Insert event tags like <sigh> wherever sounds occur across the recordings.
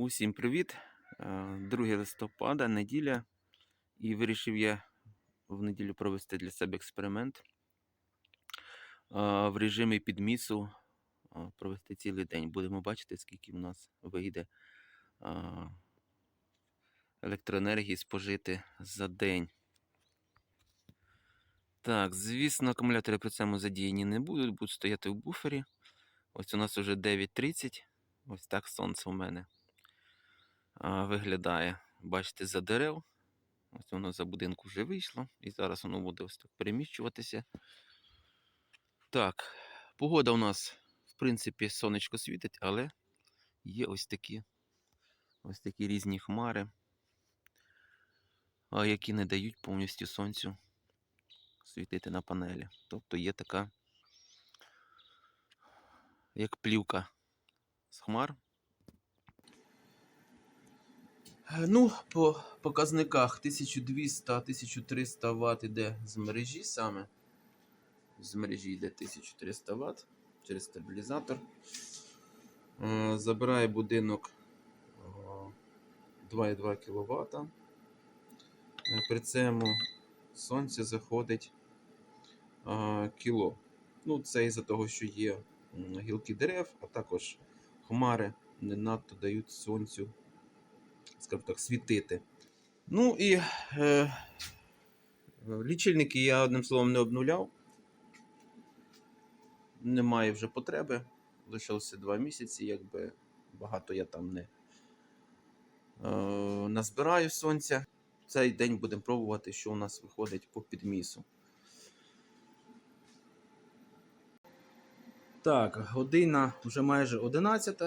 Усім привіт! Е, 2 листопада, неділя. І вирішив я в неділю провести для себе експеримент. Е, В режимі підмісу е, провести цілий день. Будемо бачити, скільки в нас вийде е, електроенергії спожити за день. Так, звісно, акумулятори при цьому задіяні не будуть, будуть стояти в буфері. Ось у нас вже 9.30. Ось так сонце у мене виглядає. Бачите, за дерев. Ось воно за будинку вже вийшло. І зараз воно буде ось так переміщуватися. Так, погода у нас, в принципі, сонечко світить, але є ось такі ось такі різні хмари, які не дають повністю сонцю світити на панелі. Тобто є така, як плівка з хмар. Е, Ну, по показниках 1200-1300 Вт іде з мережі саме. З мережі йде 1300 Вт через стабілізатор. Е, Забирає будинок е, 2,2 кВт. При цьому сонце заходить е, кіло. Ну, це із-за того, що є гілки дерев, а також хмари не надто дають сонцю скажімо так, світити. Ну і е, лічильники я одним словом не обнуляв. Немає вже потреби. Лишилося два місяці, якби багато я там не е, назбираю сонця. Цей день будемо пробувати, що у нас виходить по підмісу. Так, година вже майже 11.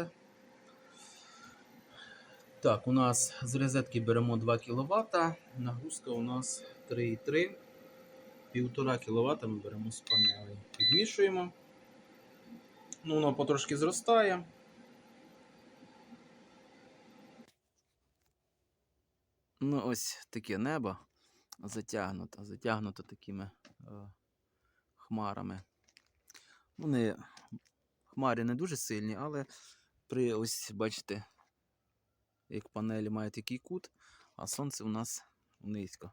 Так, у нас з розетки беремо 2 кВт, нагрузка у нас 3,3. 1,5 кВт ми беремо з панелей. Підмішуємо. Ну, воно потрошки зростає. Ну, ось таке небо затягнуто, затягнуто такими е, хмарами. Вони хмари не дуже сильні, але при ось, бачите, як панелі мають такий кут, а сонце у нас низько.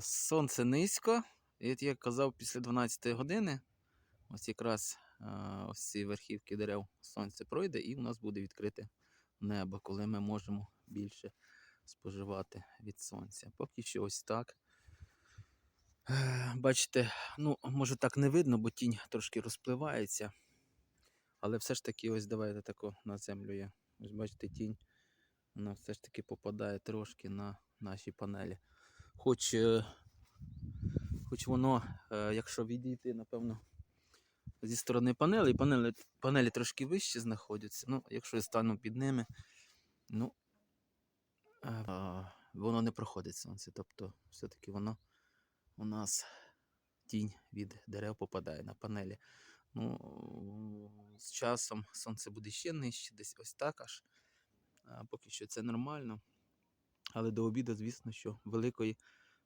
Сонце низько, і як казав, після 12 години, ось якраз ось ці верхівки дерев сонце пройде, і у нас буде відкрите небо, коли ми можемо більше споживати від сонця. Поки що ось так. Е, Бачите, ну, може так не видно, бо тінь трошки розпливається. Але все ж таки, ось давайте тако на землю є. Ось бачите, тінь. Вона все ж таки попадає трошки на наші панелі. Хоч, е, хоч воно, е, якщо відійти, напевно, зі сторони панелі, панелі, панелі трошки вище знаходяться. Ну, якщо я стану під ними, ну е, воно не проходить сонце. Тобто, все-таки воно у нас тінь від дерев попадає на панелі. Ну, з часом сонце буде ще нижче, десь ось так аж. Поки що це нормально. Але до обіду, звісно, що великої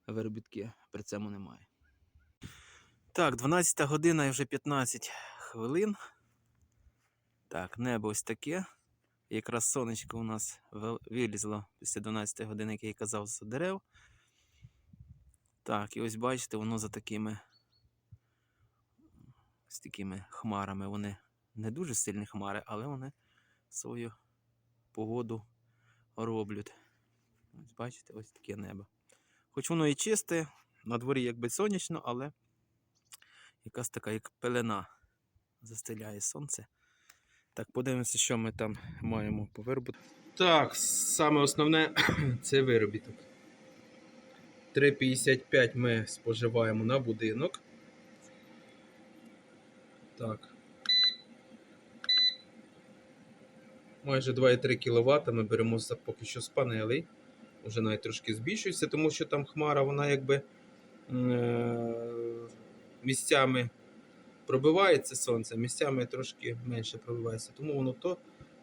виробітки при цьому немає. Так, 12 година і вже 15 хвилин. Так, небо ось таке. Якраз сонечко у нас вилізло після 12 години, як я казав, з дерев. Так, і ось бачите, воно за такими з такими хмарами. Вони не дуже сильні хмари, але вони свою погоду роблять. Ось бачите, ось таке небо. Хоч воно і чисте, на дворі якби сонячно, але якась така як пелена застеляє сонце. Так, подивимося, що ми там маємо по виробітку. Так, саме основне <clears throat> це виробіток. 3,55 ми споживаємо на будинок. Так. Майже 2,3 кВт ми беремо поки що з панелей. Вже навіть трошки збільшується, тому що там хмара, вона якби е, місцями пробивається сонце, місцями трошки менше пробивається. Тому воно то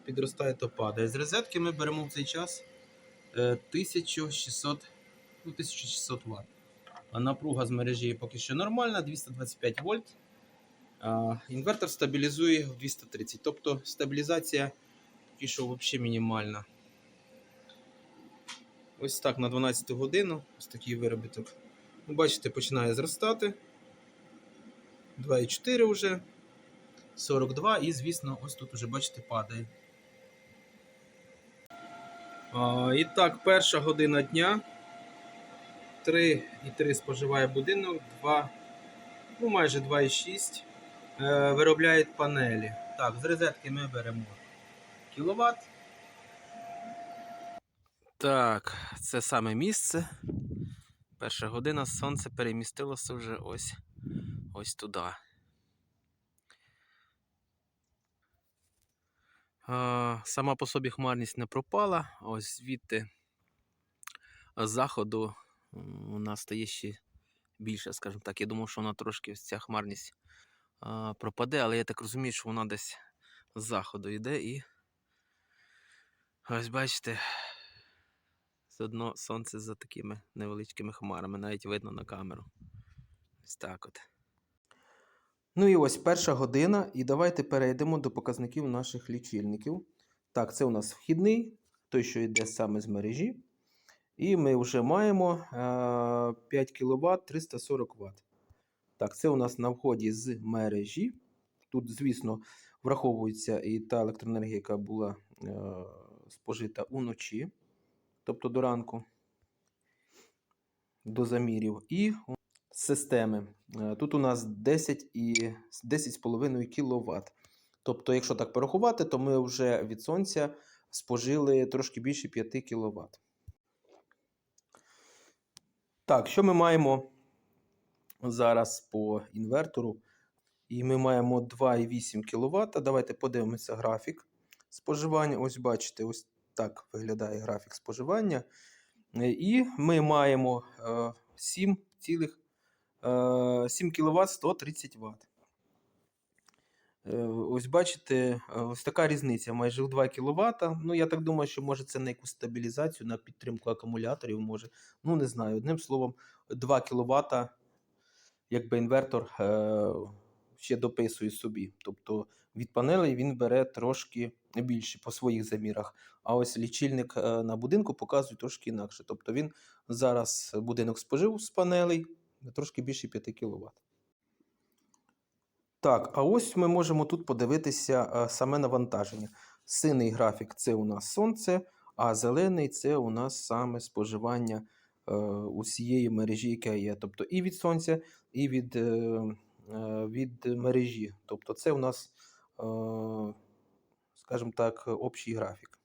підростає, то падає. З розетки ми беремо в цей час е, 1600, ну, 1600 Вт. А напруга з мережі поки що нормальна, 225 вольт. Інвертор стабілізує в 230. Тобто стабілізація що взагалі мінімальна. Ось так на 12 годину. Ось такий виробіток. Ну, бачите, починає зростати. 2,4 вже. 42 і, звісно, ось тут уже, бачите, падає. А, і так, перша година дня. 3,3 споживає будинок, 2, ну майже 2,6 е, виробляють панелі. Так, з розетки ми беремо кіловат. Так, це саме місце. Перша година сонце перемістилося вже ось, ось туди. Сама по собі хмарність не пропала. Ось звідти з заходу нас стає ще більше, скажімо так. Я думав, що вона трошки ось ця хмарність пропаде, але я так розумію, що вона десь з заходу йде і ось бачите, Заодно сонце за такими невеличкими хмарами, навіть видно на камеру. Ось так от. Ну і ось перша година, і давайте перейдемо до показників наших лічильників. Так, це у нас вхідний, той, що йде саме з мережі. І ми вже маємо е, 5 кВт 340 Вт. Так, це у нас на вході з мережі. Тут, звісно, враховується і та електроенергія, яка була е, спожита уночі, тобто до ранку, до замірів. І системи. Е, Тут у нас 10 і 10,5 кВт. Тобто, якщо так порахувати, то ми вже від сонця спожили трошки більше 5 кВт. Так, що ми маємо зараз по інвертору? І ми маємо 2,8 кВт. Давайте подивимося графік споживання. Ось бачите, ось так виглядає графік споживання. Е, І ми маємо е, 7 цілих е, 7 кВт 130 Вт. Ось бачите, е, ось така різниця майже в 2 кВт. Ну, я так думаю, що може це на якусь стабілізацію, на підтримку акумуляторів може. Ну, не знаю. Одним словом, 2 кВт, якби інвертор е, ще дописує собі. Тобто від панелей він бере трошки більше по своїх замірах. А ось лічильник е, на будинку показує трошки інакше. Тобто він зараз будинок спожив з панелей трошки більше 5 кВт. Так, а ось ми можемо тут подивитися е, саме навантаження. Синий графік це у нас сонце, а зелений це у нас саме споживання усієї мережі, яка є. Тобто і від сонця, і від, е, е, від мережі. Тобто це у нас, е, скажімо так, общий графік.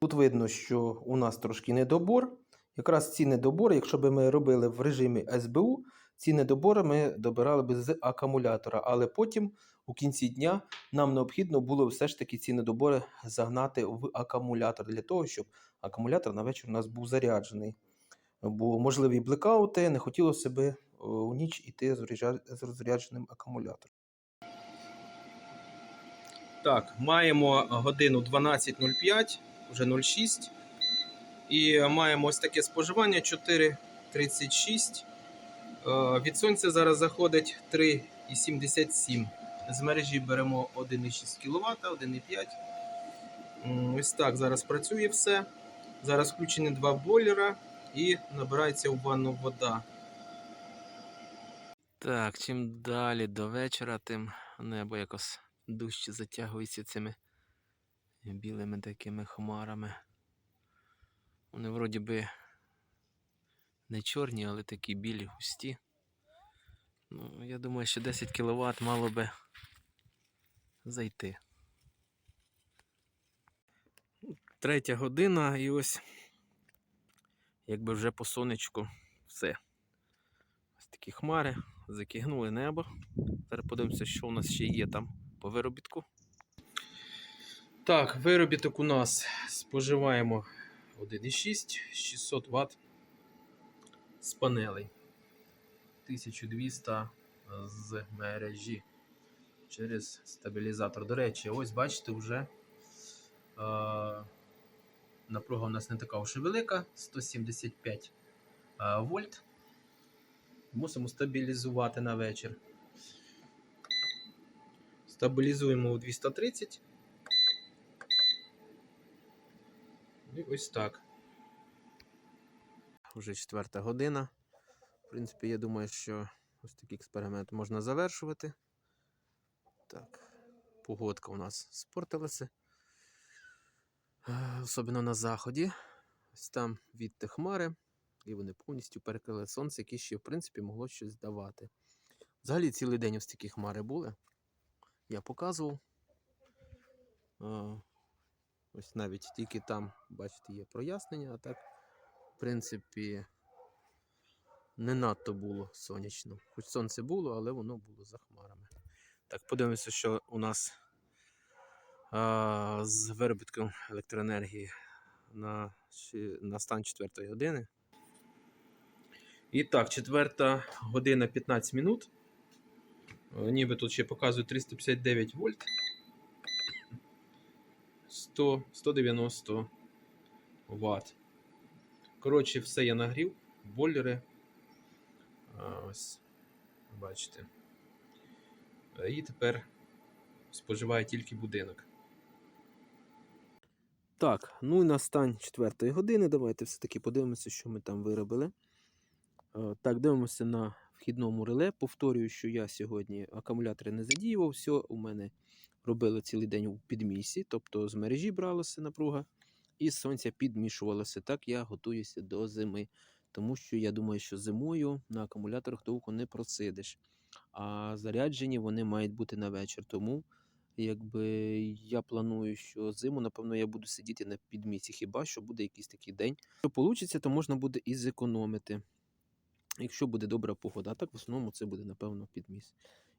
Тут видно, що у нас трошки недобор. Якраз ці недобори, якщо б ми робили в режимі СБУ, ці недобори ми добирали б з акумулятора, але потім у кінці дня нам необхідно було все ж таки ці недобори загнати в акумулятор для того, щоб акумулятор на вечір у нас був заряджений. Бо можливі блекаути не хотілося би е, у ніч іти з розрядженим акумулятором. Так, маємо годину 12.05, вже 06. І маємо ось таке споживання 4,36. Е, Від сонця зараз заходить 3,77. З мережі беремо 1,6 кВт, 1,5. Ось так зараз працює все. Зараз включені два бойлера і набирається у ванну вода. Так, чим далі до вечора, тим небо якось дужче затягується цими білими такими хмарами. Вони вроді би не чорні, але такі білі густі. Ну, я думаю, що 10 кВт мало би зайти. Третя година і ось якби вже по сонечку все. Ось такі хмари, закигнули небо. Зараз подивимося, що у нас ще є там по виробітку. Так, виробіток у нас споживаємо 1,6 600 Вт з панелей. 1200 з мережі через стабілізатор. До речі, ось бачите, вже е, напруга у нас не така вже велика, 175 е, вольт. Мусимо стабілізувати на вечір. Стабілізуємо у 230. І ось так. Уже четверта година. В принципі, я думаю, що ось такий експеримент можна завершувати. Так, погодка у нас спортилася. Е, Особливо на заході. Ось там відти хмари, і вони повністю перекрили сонце, яке ще, в принципі, могло щось давати. Взагалі цілий день ось такі хмари були. Я показував. Е, Ось навіть тільки там, бачите, є прояснення, а так, в принципі, не надто було сонячно. Хоч сонце було, але воно було за хмарами. Так, подивимося, що у нас з виробітком електроенергії на, на стан 4 години. І так, 4 година 15 минут. Е, Ніби тут ще показує 359 вольт. 100, 190 Вт. Коротше, все я нагрів. Бойлери. Ось. Бачите. Е, І тепер споживає тільки будинок. Так, ну і на стан 4 години. Давайте все-таки подивимося, що ми там виробили. Е, Так, дивимося на вхідному реле. Повторюю, що я сьогодні акумулятори не задіював. Все у мене робили цілий день у підмісі, тобто з мережі бралася напруга, і з сонця підмішувалося. Так я готуюся до зими. Тому що я думаю, що зимою на акумуляторах довго не просидиш. А заряджені вони мають бути на вечір. Тому якби я планую, що зиму, напевно, я буду сидіти на підмісі. Хіба що буде якийсь такий день. Якщо вийде, то можна буде і зекономити. Якщо буде добра погода, а так в основному це буде, напевно, підміс.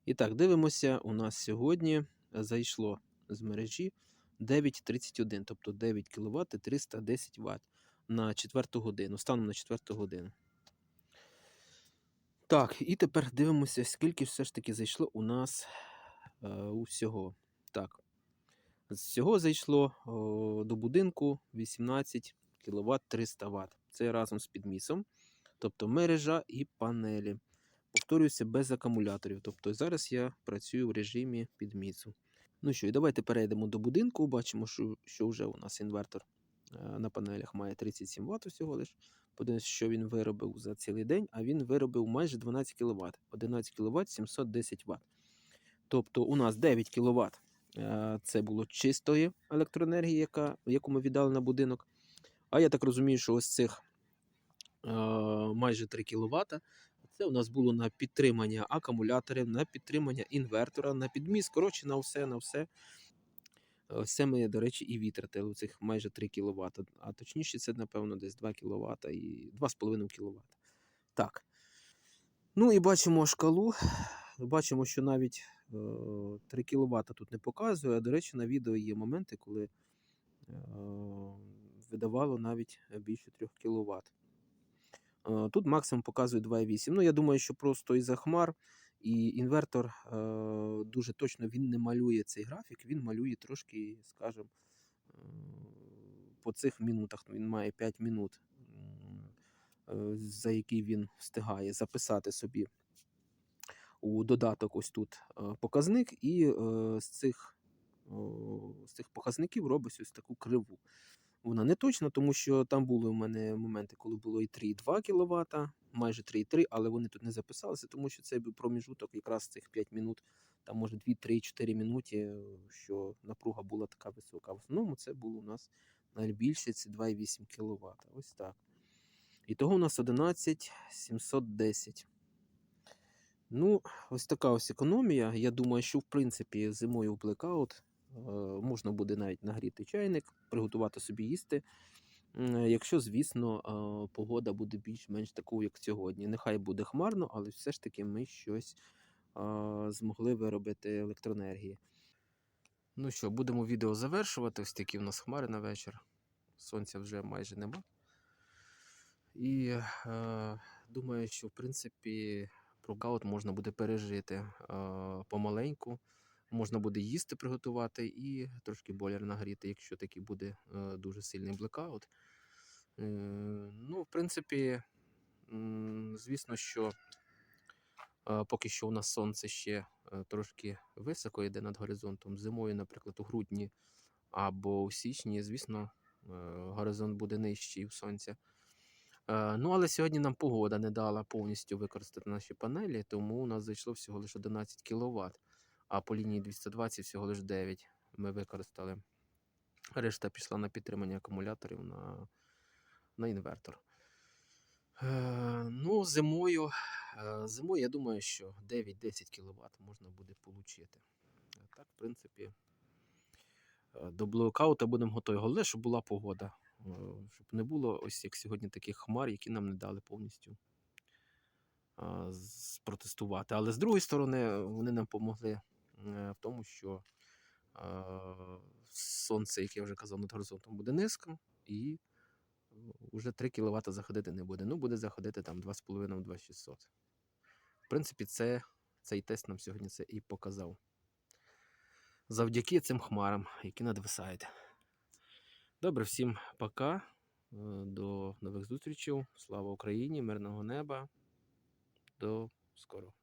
І так, дивимося, у нас сьогодні зайшло з мережі 9,31, тобто 9 кВт 310 Вт на 4 годину, станом на 4 годину. Так, і тепер дивимося, скільки все ж таки зайшло у нас е, усього. Так. З всього зайшло о, до будинку 18 кВт 300 Вт. Це разом з підмісом, тобто мережа і панелі. Повторююся, без акумуляторів. Тобто зараз я працюю в режимі підмісу. Ну що, і давайте перейдемо до будинку. Бачимо, що, що вже у нас інвертор е, на панелях має 37 Вт всього лиш. Подивимося, що він виробив за цілий день, а він виробив майже 12 кВт. 11 кВт 710 Вт. Тобто у нас 9 кВт це було чистої електроенергії, яка, яку ми віддали на будинок. А я так розумію, що ось цих е, майже 3 кВт це у нас було на підтримання акумуляторів, на підтримання інвертора, на підміс. Коротше, на все, на все. Е, Все ми, до речі, і витратили цих майже 3 кВт. А точніше, це, напевно, десь 2 кВт і 2,5 кВт. Так. Ну і бачимо шкалу. Бачимо, що навіть е, 3 кВт тут не показує. А до речі, на відео є моменти, коли е, видавало навіть більше 3 кВт. Е, Тут максимум показує 2,8. Ну, я думаю, що просто із-за хмар і інвертор е, дуже точно він не малює цей графік, він малює трошки, скажімо, е, по цих минутах. Він має 5 минут, е, за які він встигає записати собі у додаток ось тут е, показник, і е, з цих, о, з цих показників робить ось таку криву. Вона не точна, тому що там були у мене моменти, коли було і 3,2 кВт, майже 3,3, але вони тут не записалися, тому що це проміжуток якраз цих 5 минут, там може 2-3-4 минуті, що напруга була така висока. В основному це було у нас найбільше це 2,8 кВт. Ось так. І того у нас 11 710. Ну, ось така ось економія. Я думаю, що в принципі зимою в блекаут е, можна буде навіть нагріти чайник, приготувати собі їсти. Якщо, звісно, е, погода буде більш-менш такою, як сьогодні. Нехай буде хмарно, але все ж таки ми щось е, змогли виробити електроенергії. Ну що, будемо відео завершувати. Ось такі в нас хмари на вечір. Сонця вже майже нема. І е, думаю, що в принципі прокаут можна буде пережити е, помаленьку. Можна буде їсти приготувати і трошки бойлер нагріти, якщо такий буде е, дуже сильний блекаут. Е, ну, в принципі, звісно, що Поки що у нас сонце ще трошки високо йде над горизонтом. Зимою, наприклад, у грудні або у січні, звісно, горизонт буде нижчий у сонця. Е, Ну, але сьогодні нам погода не дала повністю використати наші панелі, тому у нас зайшло всього лише 11 кВт, а по лінії 220 всього лише 9 ми використали. Решта пішла на підтримання акумуляторів на, на інвертор. Е, ну, зимою, е, зимою, я думаю, що 9-10 кВт можна буде отримати. Так, в принципі, до блокаута будемо готові. Головне, щоб була погода. Е, Щоб не було ось як сьогодні таких хмар, які нам не дали повністю е, з- протестувати. Але з другої сторони, вони нам допомогли е, в тому, що сонце, як я вже казав, над горизонтом буде низько, і вже 3 кВт заходити не буде. Ну, буде заходити там 2,5-2600. В принципі, це, цей тест нам сьогодні це і показав. Завдяки цим хмарам, які надвисають. Добре, всім пока. Е, До нових зустрічей. Слава Україні, мирного неба. До скорого.